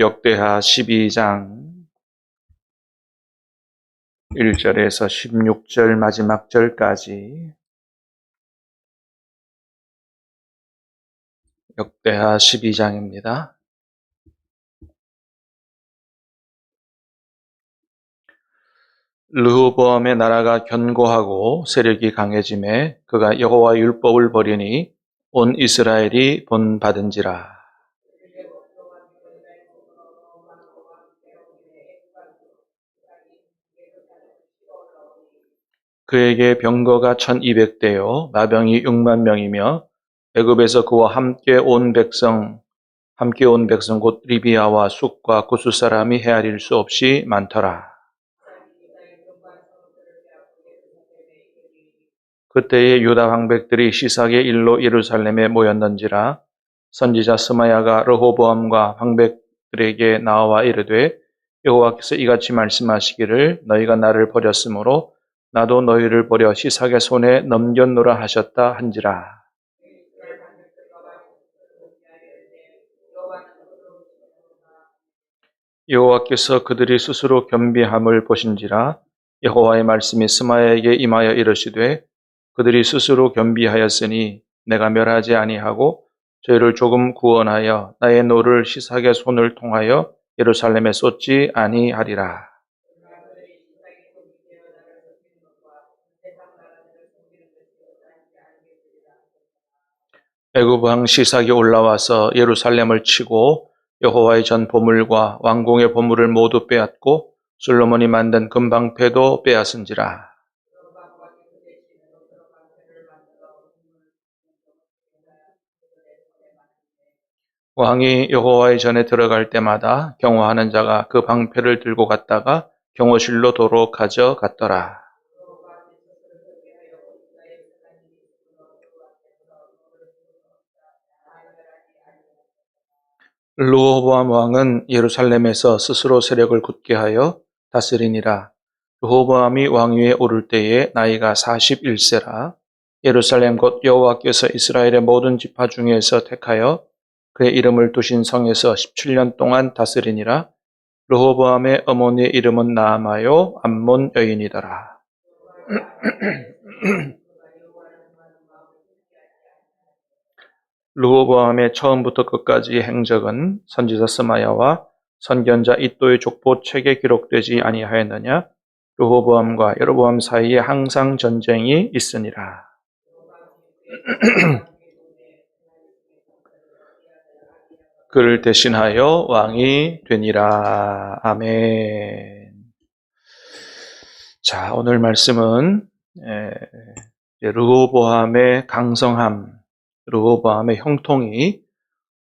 역대하 12장 1절에서 16절 마지막 절까지 역대하 12장입니다. 르호보암의 나라가 견고하고 세력이 강해짐에 그가 여호와 율법을 버리니 온 이스라엘이 본받은지라. 그에게 병거가 1200대요 마병이 6만 명이며 애굽에서 그와 함께 온 백성 함께 온 백성 곧 리비아와 숲과 구스 사람이 헤아릴 수 없이 많더라. 그때에 유다 방백들이 시삭의 일로 예루살렘에 모였는지라 선지자 스마야가 르호보암과 방백들에게 나와 이르되 여호와께서 이같이 말씀하시기를 너희가 나를 버렸으므로 나도 너희를 버려 시삭의 손에 넘겼노라 하셨다 한지라. 여호와께서 그들이 스스로 겸비함을 보신지라 여호와의 말씀이 스마야에게 임하여 이르시되 그들이 스스로 겸비하였으니 내가 멸하지 아니하고 저희를 조금 구원하여 나의 노를 시삭의 손을 통하여 예루살렘에 쏟지 아니하리라. 애굽 왕 시삭이 올라와서 예루살렘을 치고 여호와의 전 보물과 왕궁의 보물을 모두 빼앗고 솔로몬이 만든 금방패도 빼앗은지라. 왕이 여호와의 전에 들어갈 때마다 경호하는 자가 그 방패를 들고 갔다가 경호실로 도로 가져갔더라. 르호보암 왕은 예루살렘에서 스스로 세력을 굳게 하여 다스리니라. 르호보암이 왕위에 오를 때에 나이가 41세라. 예루살렘 곧 여호와께서 이스라엘의 모든 지파 중에서 택하여 그의 이름을 두신 성에서 17년 동안 다스리니라. 르호보암의 어머니의 이름은 나아마요 암몬 여인이더라. 르호보암의 처음부터 끝까지 행적은 선지자 스마야와 선견자 이또의 족보 책에 기록되지 아니하였느냐? 르호보암과 여로보암 사이에 항상 전쟁이 있으니라. 그를 대신하여 왕이 되니라. 아멘. 자, 오늘 말씀은 르호보암의 강성함, 르호보암의 형통이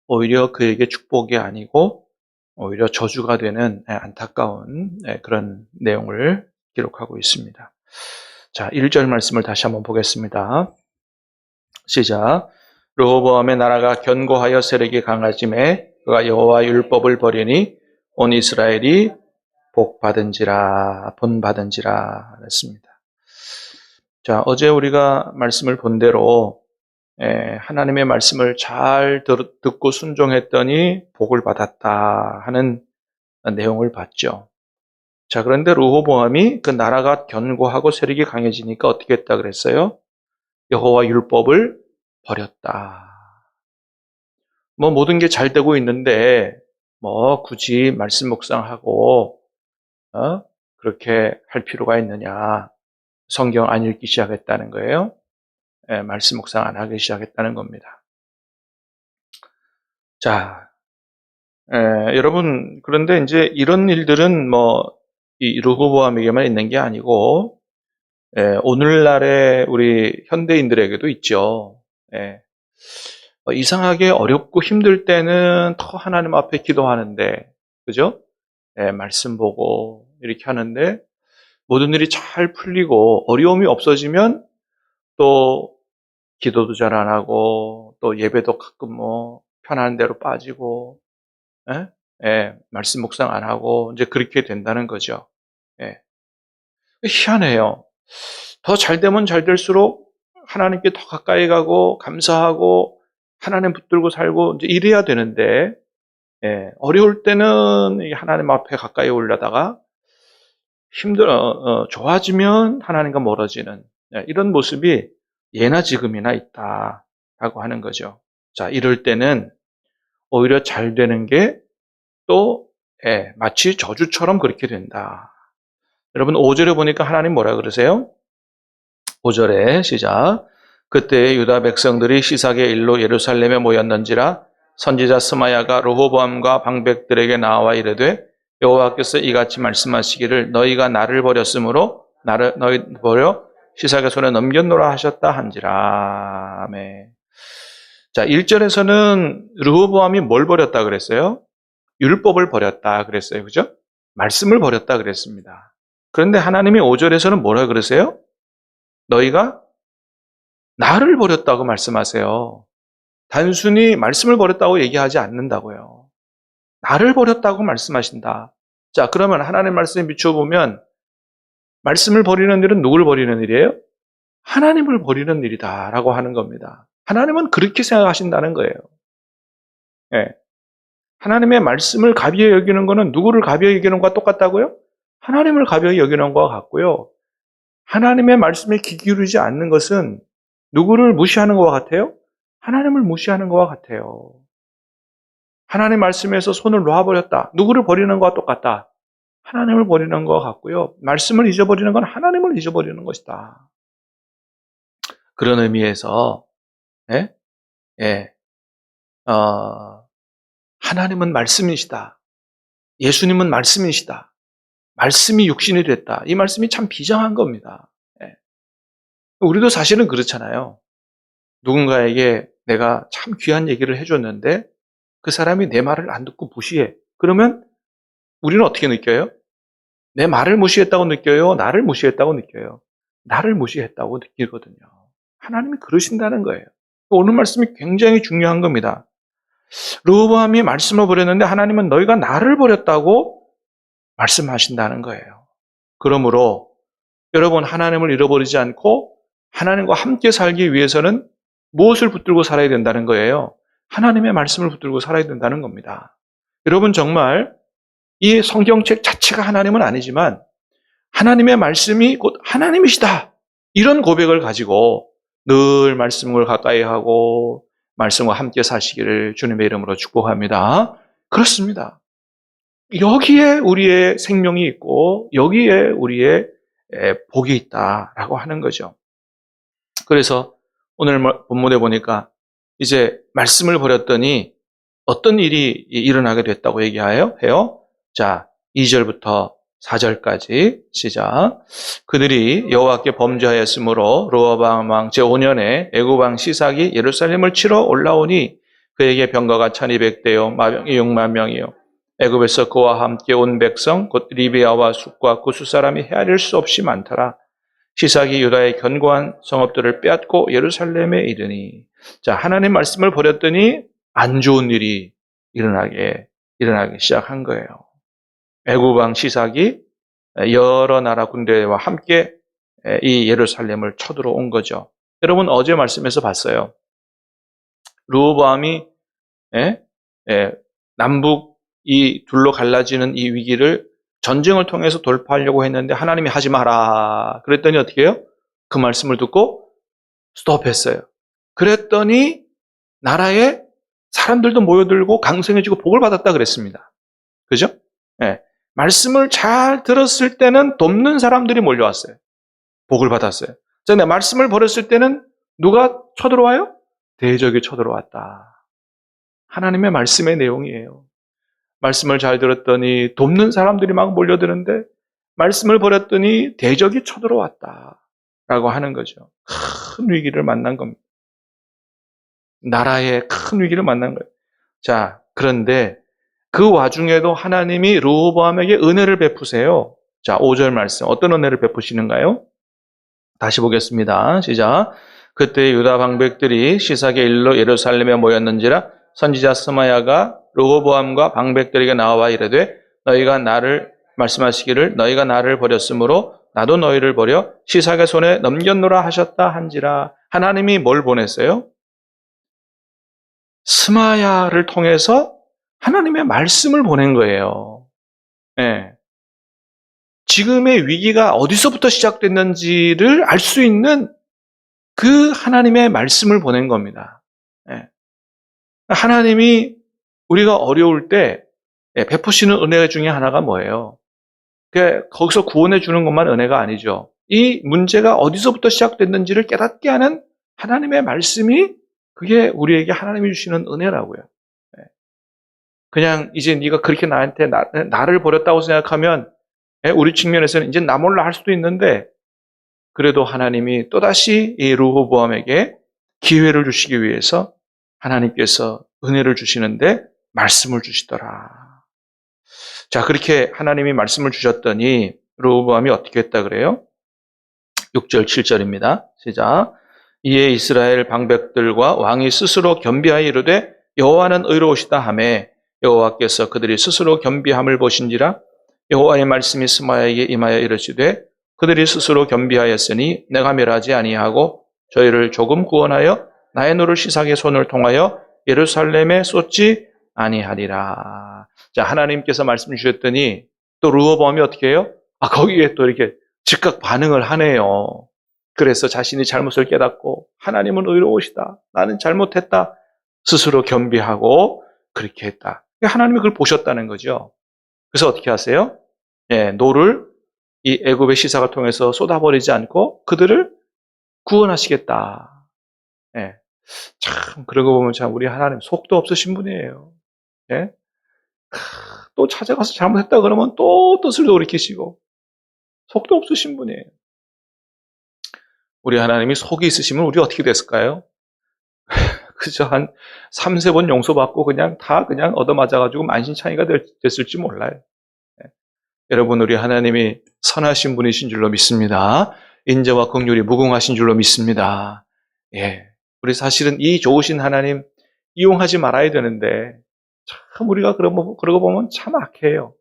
오히려 그에게 축복이 아니고 오히려 저주가 되는 안타까운 그런 내용을 기록하고 있습니다. 자, 1절 말씀을 다시 한번 보겠습니다. 시작. 르호보암의 나라가 견고하여 세력이 강하짐에 그가 여호와 율법을 버리니 온 이스라엘이 복 받은지라 본 받은지라 했습니다. 자, 어제 우리가 말씀을 본 대로 예, 하나님의 말씀을 잘 듣고 순종했더니 복을 받았다 하는 내용을 봤죠. 자, 그런데 르호보암이 그 나라가 견고하고 세력이 강해지니까 어떻게 했다 그랬어요? 여호와 율법을 버렸다. 뭐 모든 게 잘 되고 있는데 뭐 굳이 말씀 묵상하고 어? 그렇게 할 필요가 있느냐? 성경 안 읽기 시작했다는 거예요. 예, 말씀 묵상 안 하기 시작했다는 겁니다. 자, 예, 여러분 그런데 이제 이런 일들은 뭐 이 르호보암에게만 있는 게 아니고 예, 오늘날의 우리 현대인들에게도 있죠. 예. 어, 이상하게 어렵고 힘들 때는 더 하나님 앞에 기도하는데, 그죠? 예, 말씀 보고 이렇게 하는데, 모든 일이 잘 풀리고 어려움이 없어지면 또 기도도 잘 안 하고 또 예배도 가끔 뭐 편한 대로 빠지고, 예? 예, 말씀 묵상 안 하고 이제 그렇게 된다는 거죠. 예. 희한해요. 더 잘 되면 잘 될수록 하나님께 더 가까이 가고 감사하고 하나님 붙들고 살고 이제 이래야 되는데 예, 어려울 때는 이 하나님 앞에 가까이 올려다가 힘들어 어, 좋아지면 하나님과 멀어지는 예, 이런 모습이 예나 지금이나 있다 라고 하는 거죠. 자, 이럴 때는 오히려 잘 되는 게또 예, 마치 저주처럼 그렇게 된다. 여러분 5절에 보니까 하나님 뭐라 그러세요? 5절에 시작. 그때 유다 백성들이 시삭의 일로 예루살렘에 모였는지라 선지자 스마야가 로호보암과 방백들에게 나와 이르되 여호와께서 이같이 말씀하시기를 너희가 나를 버렸으므로 나를 너희 버려 시삭의 손에 넘겼노라 하셨다 한지라. 아멘. 자, 1절에서는 르호보암이 뭘 버렸다 그랬어요? 율법을 버렸다 그랬어요. 그죠? 말씀을 버렸다 그랬습니다. 그런데 하나님이 5절에서는 뭐라 그러세요? 너희가 나를 버렸다고 말씀하세요. 단순히 말씀을 버렸다고 얘기하지 않는다고요. 나를 버렸다고 말씀하신다. 자, 그러면 하나님 말씀에 비춰보면 말씀을 버리는 일은 누구를 버리는 일이에요? 하나님을 버리는 일이다라고 하는 겁니다. 하나님은 그렇게 생각하신다는 거예요. 예. 하나님의 말씀을 가벼이 여기는 것은 누구를 가벼이 여기는 것과 똑같다고요? 하나님을 가벼이 여기는 것과 같고요. 하나님의 말씀에 귀 기울이지 않는 것은 누구를 무시하는 것과 같아요? 하나님을 무시하는 것과 같아요. 하나님 말씀에서 손을 놓아버렸다. 누구를 버리는 것과 똑같다. 하나님을 버리는 것 같고요. 말씀을 잊어버리는 건 하나님을 잊어버리는 것이다. 그런 의미에서 예? 예. 어, 하나님은 말씀이시다. 예수님은 말씀이시다. 말씀이 육신이 됐다. 이 말씀이 참 비장한 겁니다. 예. 우리도 사실은 그렇잖아요. 누군가에게 내가 참 귀한 얘기를 해줬는데 그 사람이 내 말을 안 듣고 무시해. 그러면 우리는 어떻게 느껴요? 내 말을 무시했다고 느껴요? 나를 무시했다고 느껴요? 나를 무시했다고 느끼거든요. 하나님이 그러신다는 거예요. 오늘 말씀이 굉장히 중요한 겁니다. 르호보암이 말씀을 버렸는데 하나님은 너희가 나를 버렸다고 말씀하신다는 거예요. 그러므로 여러분 하나님을 잃어버리지 않고 하나님과 함께 살기 위해서는 무엇을 붙들고 살아야 된다는 거예요? 하나님의 말씀을 붙들고 살아야 된다는 겁니다. 여러분 정말 이 성경책 자체가 하나님은 아니지만 하나님의 말씀이 곧 하나님이시다. 이런 고백을 가지고 늘 말씀을 가까이 하고 말씀과 함께 사시기를 주님의 이름으로 축복합니다. 그렇습니다. 여기에 우리의 생명이 있고 여기에 우리의 복이 있다라고 하는 거죠. 그래서 오늘 본문에 보니까 이제 말씀을 버렸더니 어떤 일이 일어나게 됐다고 얘기해요? 해요? 자, 2절부터 4절까지 시작. 그들이 여호와께 범죄하였으므로 로아방 왕 제5년에 애굽왕 시삭이 예루살렘을 치러 올라오니 그에게 병거가 1200대요 마병이 6만 명이요 애굽에서 그와 함께 온 백성 곧 리비아와 숲과 구수 사람이 헤아릴 수 없이 많더라. 시삭이 유다의 견고한 성읍들을 빼앗고 예루살렘에 이르니 자 하나님 말씀을 버렸더니 안 좋은 일이 일어나게 일어나기 시작한 거예요. 애굽왕 시삭이 여러 나라 군대와 함께 이 예루살렘을 쳐들어온 거죠. 여러분 어제 말씀에서 봤어요. 루호보암이 남북 이 둘로 갈라지는 이 위기를 전쟁을 통해서 돌파하려고 했는데 하나님이 하지 마라. 그랬더니 어떻게 해요? 그 말씀을 듣고 스톱했어요. 그랬더니 나라에 사람들도 모여들고 강성해지고 복을 받았다 그랬습니다. 그죠? 네. 말씀을 잘 들었을 때는 돕는 사람들이 몰려왔어요. 복을 받았어요. 자, 말씀을 버렸을 때는 누가 쳐들어와요? 대적이 쳐들어왔다. 하나님의 말씀의 내용이에요. 말씀을 잘 들었더니 돕는 사람들이 막 몰려드는데 말씀을 버렸더니 대적이 쳐들어왔다. 라고 하는 거죠. 큰 위기를 만난 겁니다. 나라의 큰 위기를 만난 거예요. 자, 그런데 그 와중에도 하나님이 르호보암에게 은혜를 베푸세요. 자, 5절 말씀. 어떤 은혜를 베푸시는가요? 다시 보겠습니다. 시작. 그때 유다 방백들이 시삭의 일로 예루살렘에 모였는지라 선지자 스마야가 르호보암과 방백들에게 나와 이르되 너희가 나를 말씀하시기를 너희가 나를 버렸으므로 나도 너희를 버려 시삭의 손에 넘겼노라 하셨다 한지라 하나님이 뭘 보냈어요? 스마야를 통해서 하나님의 말씀을 보낸 거예요. 예. 지금의 위기가 어디서부터 시작됐는지를 알 수 있는 그 하나님의 말씀을 보낸 겁니다. 예. 하나님이 우리가 어려울 때 예, 베푸시는 은혜 중에 하나가 뭐예요? 그 거기서 구원해 주는 것만 은혜가 아니죠. 이 문제가 어디서부터 시작됐는지를 깨닫게 하는 하나님의 말씀이 그게 우리에게 하나님이 주시는 은혜라고요. 예. 그냥 이제 네가 그렇게 나한테 나, 를 버렸다고 생각하면 예, 우리 측면에서는 이제 나 몰라 할 수도 있는데 그래도 하나님이 또다시 이 루호보암에게 기회를 주시기 위해서 하나님께서 은혜를 주시는데 말씀을 주시더라. 자, 그렇게 하나님이 말씀을 주셨더니 루호보암이 어떻게 했다 그래요? 6절, 7절입니다. 시작. 이에 이스라엘 방백들과 왕이 스스로 겸비하여 이르되 여호와는 의로우시다 하매 여호와께서 그들이 스스로 겸비함을 보신지라 여호와의 말씀이 스마야에게 임하여 이르시되 그들이 스스로 겸비하였으니 내가 멸하지 아니하고 저희를 조금 구원하여 나의 노를 시삭의 손을 통하여 예루살렘에 쏟지 아니하리라. 자 하나님께서 말씀 주셨더니 또 루어범이 어떻게 해요? 아 거기에 또 이렇게 즉각 반응을 하네요. 그래서 자신이 잘못을 깨닫고 하나님은 의로우시다. 나는 잘못했다. 스스로 겸비하고 그렇게 했다. 하나님이 그걸 보셨다는 거죠. 그래서 어떻게 하세요? 예, 노를 이 애굽의 시사가 통해서 쏟아버리지 않고 그들을 구원하시겠다. 예. 참 그러고 보면 참 우리 하나님 속도 없으신 분이에요. 예? 또 찾아가서 잘못했다 그러면 또 뜻을 돌이키시고 속도 없으신 분이에요. 우리 하나님이 속이 있으시면 우리 어떻게 됐을까요? 그저 한 3, 4번 용서받고 그냥 다 그냥 얻어맞아가지고 만신창이가 됐을지 몰라요. 네. 여러분, 우리 하나님이 선하신 분이신 줄로 믿습니다. 인재와 긍휼이 무궁하신 줄로 믿습니다. 예. 우리 사실은 이 좋으신 하나님 이용하지 말아야 되는데, 참 우리가 그러고, 그러고 보면 참 악해요.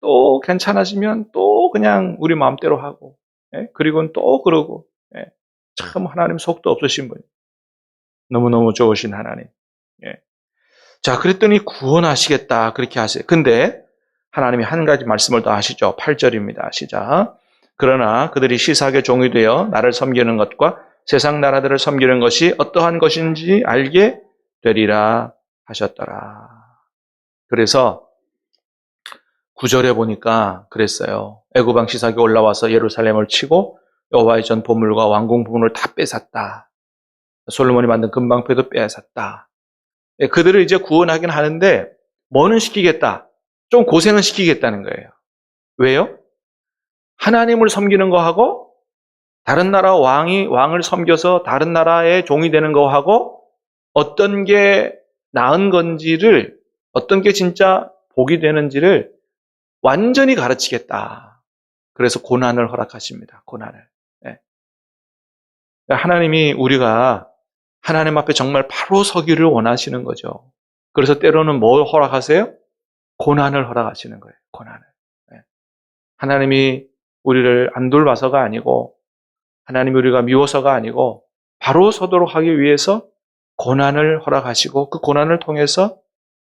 또 괜찮아지면 또 그냥 우리 마음대로 하고, 예? 그리고는 또 그러고 예? 참 하나님 속도 없으신 분. 너무너무 좋으신 하나님. 예. 자, 그랬더니 구원하시겠다. 그렇게 하세요. 근데 하나님이 한 가지 말씀을 더 하시죠. 8절입니다. 시작. 그러나 그들이 시삭의 종이 되어 나를 섬기는 것과 세상 나라들을 섬기는 것이 어떠한 것인지 알게 되리라 하셨더라. 그래서 구절에 보니까 그랬어요. 애굽왕 시삭이 올라와서 예루살렘을 치고 여호와의 전 보물과 왕궁 부분을 다 뺏었다. 솔로몬이 만든 금방패도 빼앗았다. 예, 그들을 이제 구원하긴 하는데 뭐는 시키겠다. 좀 고생은 시키겠다는 거예요. 왜요? 하나님을 섬기는 거하고 다른 나라 왕이 왕을 섬겨서 다른 나라의 종이 되는 거하고 어떤 게 나은 건지를 어떤 게 진짜 복이 되는지를 완전히 가르치겠다. 그래서 고난을 허락하십니다. 고난을. 네. 하나님이 우리가 하나님 앞에 정말 바로 서기를 원하시는 거죠. 그래서 때로는 뭘 허락하세요? 고난을 허락하시는 거예요. 고난을. 네. 하나님이 우리를 안 돌봐서가 아니고 하나님이 우리가 미워서가 아니고 바로 서도록 하기 위해서 고난을 허락하시고 그 고난을 통해서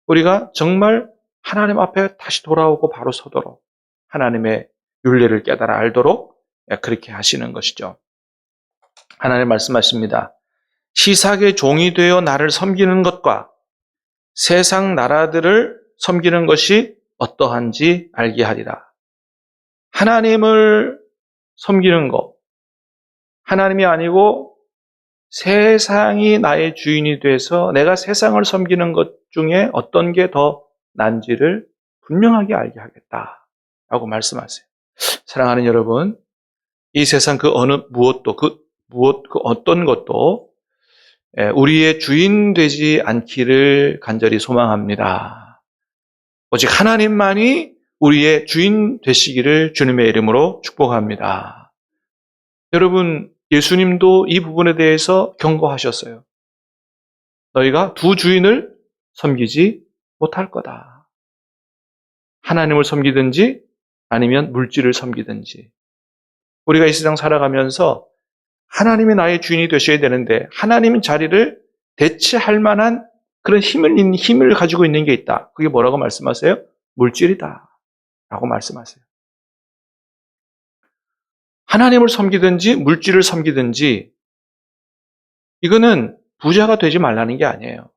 우리가 정말 하나님 앞에 다시 돌아오고 바로 서도록 하나님의 윤례를 깨달아 알도록 그렇게 하시는 것이죠. 하나님 말씀하십니다. 시삭의 종이 되어 나를 섬기는 것과 세상 나라들을 섬기는 것이 어떠한지 알게 하리라. 하나님을 섬기는 것, 하나님이 아니고 세상이 나의 주인이 돼서 내가 세상을 섬기는 것 중에 어떤 게 더 난지를 분명하게 알게 하겠다. 라고 말씀하세요. 사랑하는 여러분, 이 세상 그 어느 무엇도, 그 무엇, 그 어떤 것도 예, 우리의 주인 되지 않기를 간절히 소망합니다. 오직 하나님만이 우리의 주인 되시기를 주님의 이름으로 축복합니다. 여러분, 예수님도 이 부분에 대해서 경고하셨어요. 너희가 두 주인을 섬기지 못할 거다. 하나님을 섬기든지 아니면 물질을 섬기든지. 우리가 이 세상 살아가면서 하나님이 나의 주인이 되셔야 되는데 하나님 자리를 대체할 만한 그런 힘을, 힘을 가지고 있는 게 있다. 그게 뭐라고 말씀하세요? 물질이다. 라고 말씀하세요. 하나님을 섬기든지 물질을 섬기든지 이거는 부자가 되지 말라는 게 아니에요.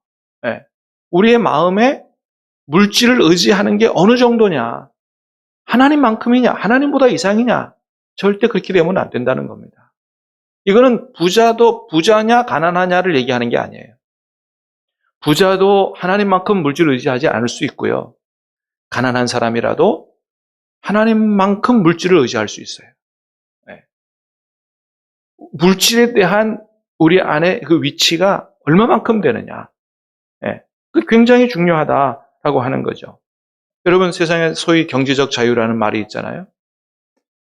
예. 우리의 마음에 물질을 의지하는 게 어느 정도냐? 하나님만큼이냐? 하나님보다 이상이냐? 절대 그렇게 되면 안 된다는 겁니다. 이거는 부자도 부자냐 가난하냐를 얘기하는 게 아니에요. 부자도 하나님만큼 물질을 의지하지 않을 수 있고요. 가난한 사람이라도 하나님만큼 물질을 의지할 수 있어요. 네. 물질에 대한 우리 안에 그 위치가 얼마만큼 되느냐. 네. 그 굉장히 중요하다라고 하는 거죠. 여러분 세상에 소위 경제적 자유라는 말이 있잖아요.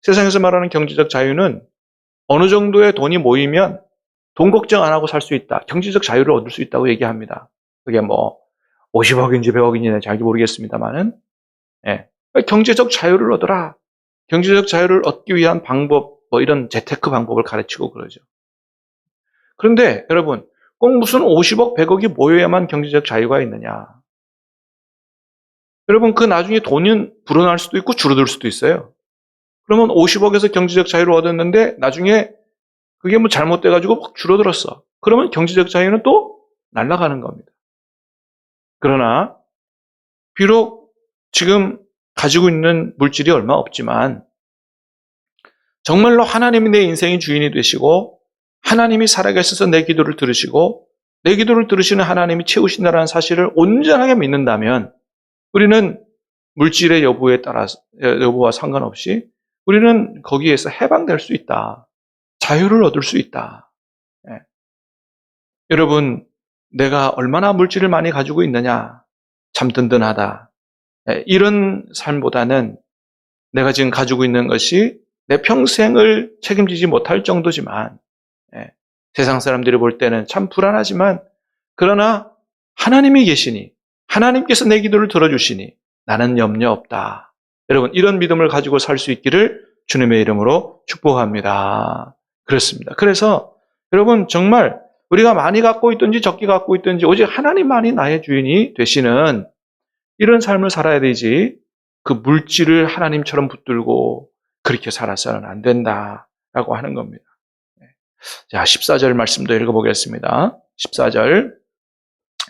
세상에서 말하는 경제적 자유는 어느 정도의 돈이 모이면 돈 걱정 안 하고 살 수 있다. 경제적 자유를 얻을 수 있다고 얘기합니다. 그게 뭐 50억인지 100억인지 잘 모르겠습니다만은 예. 경제적 자유를 얻어라. 경제적 자유를 얻기 위한 방법, 뭐 이런 재테크 방법을 가르치고 그러죠. 그런데 여러분, 꼭 무슨 50억, 100억이 모여야만 경제적 자유가 있느냐? 여러분, 그 나중에 돈은 불어날 수도 있고 줄어들 수도 있어요. 그러면 50억에서 경제적 자유를 얻었는데 나중에 그게 뭐 잘못돼가지고 확 줄어들었어. 그러면 경제적 자유는 또 날아가는 겁니다. 그러나 비록 지금 가지고 있는 물질이 얼마 없지만 정말로 하나님이 내 인생의 주인이 되시고 하나님이 살아계셔서 내 기도를 들으시고 내 기도를 들으시는 하나님이 채우신다는 사실을 온전하게 믿는다면 우리는 물질의 여부에 따라서 여부와 상관없이 우리는 거기에서 해방될 수 있다. 자유를 얻을 수 있다. 예. 여러분, 내가 얼마나 물질을 많이 가지고 있느냐? 참 든든하다. 예, 이런 삶보다는 내가 지금 가지고 있는 것이 내 평생을 책임지지 못할 정도지만 예, 세상 사람들이 볼 때는 참 불안하지만 그러나 하나님이 계시니 하나님께서 내 기도를 들어주시니 나는 염려 없다. 여러분 이런 믿음을 가지고 살 수 있기를 주님의 이름으로 축복합니다. 그렇습니다. 그래서 여러분 정말 우리가 많이 갖고 있든지 적게 갖고 있든지 오직 하나님만이 나의 주인이 되시는 이런 삶을 살아야 되지 그 물질을 하나님처럼 붙들고 그렇게 살아서는 안 된다라고 하는 겁니다. 네. 자, 14절 말씀도 읽어보겠습니다. 14절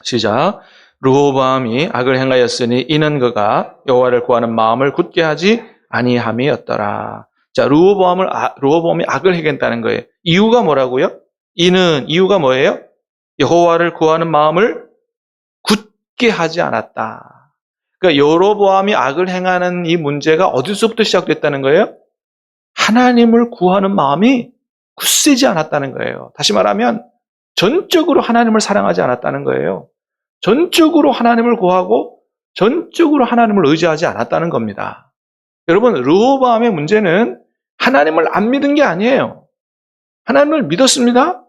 시작. 르호보암이 악을 행하였으니 이는 그가 여호와를 구하는 마음을 굳게 하지 아니함이었더라. 자, 르호보암을 아, 르호보암이 악을 행했다는 거예요. 이유가 뭐라고요? 이는 이유가 뭐예요? 여호와를 구하는 마음을 굳게 하지 않았다. 그러니까 여로보암이 악을 행하는 이 문제가 어디서부터 시작됐다는 거예요? 하나님을 구하는 마음이 굳세지 않았다는 거예요. 다시 말하면 전적으로 하나님을 사랑하지 않았다는 거예요. 전적으로 하나님을 구하고 전적으로 하나님을 의지하지 않았다는 겁니다. 여러분, 르호보암의 문제는 하나님을 안 믿은 게 아니에요. 하나님을 믿었습니다.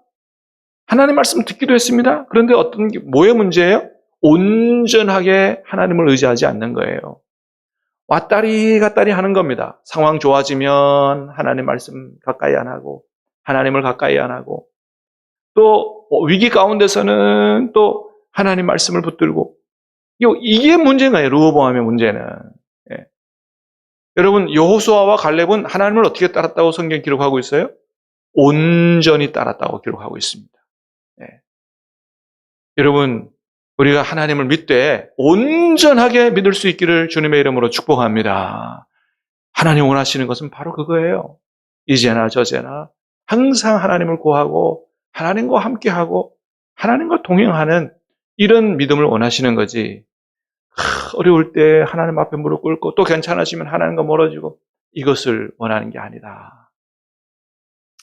하나님 말씀 듣기도 했습니다. 그런데 어떤 게 뭐의 문제예요? 온전하게 하나님을 의지하지 않는 거예요. 왔다리 갔다리 하는 겁니다. 상황 좋아지면 하나님 말씀 가까이 안 하고 하나님을 가까이 안 하고 또 위기 가운데서는 또 하나님 말씀을 붙들고 이게 문제인가요? 르호보암의 문제는. 예. 여러분 여호수아와 갈렙은 하나님을 어떻게 따랐다고 성경 기록하고 있어요? 온전히 따랐다고 기록하고 있습니다. 예. 여러분 우리가 하나님을 믿되 온전하게 믿을 수 있기를 주님의 이름으로 축복합니다. 하나님 원하시는 것은 바로 그거예요. 이제나 저제나 항상 하나님을 구하고 하나님과 함께하고 하나님과 동행하는 이런 믿음을 원하시는 거지. 어려울 때 하나님 앞에 무릎 꿇고 또 괜찮아지면 하나님과 멀어지고 이것을 원하는 게 아니다.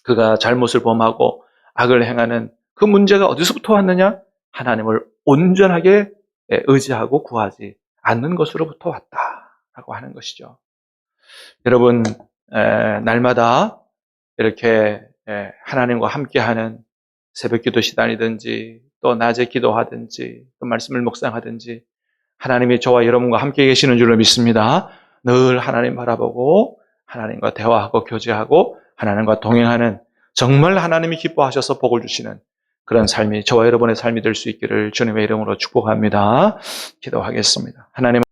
그가 잘못을 범하고 악을 행하는 그 문제가 어디서부터 왔느냐? 하나님을 온전하게 의지하고 구하지 않는 것으로부터 왔다라고 하는 것이죠. 여러분 날마다 이렇게 하나님과 함께하는 새벽기도 시간이든지 또 낮에 기도하든지 또 말씀을 묵상하든지 하나님이 저와 여러분과 함께 계시는 줄로 믿습니다. 늘 하나님 바라보고 하나님과 대화하고 교제하고 하나님과 동행하는 정말 하나님이 기뻐하셔서 복을 주시는 그런 삶이 저와 여러분의 삶이 될 수 있기를 주님의 이름으로 축복합니다. 기도하겠습니다. 하나님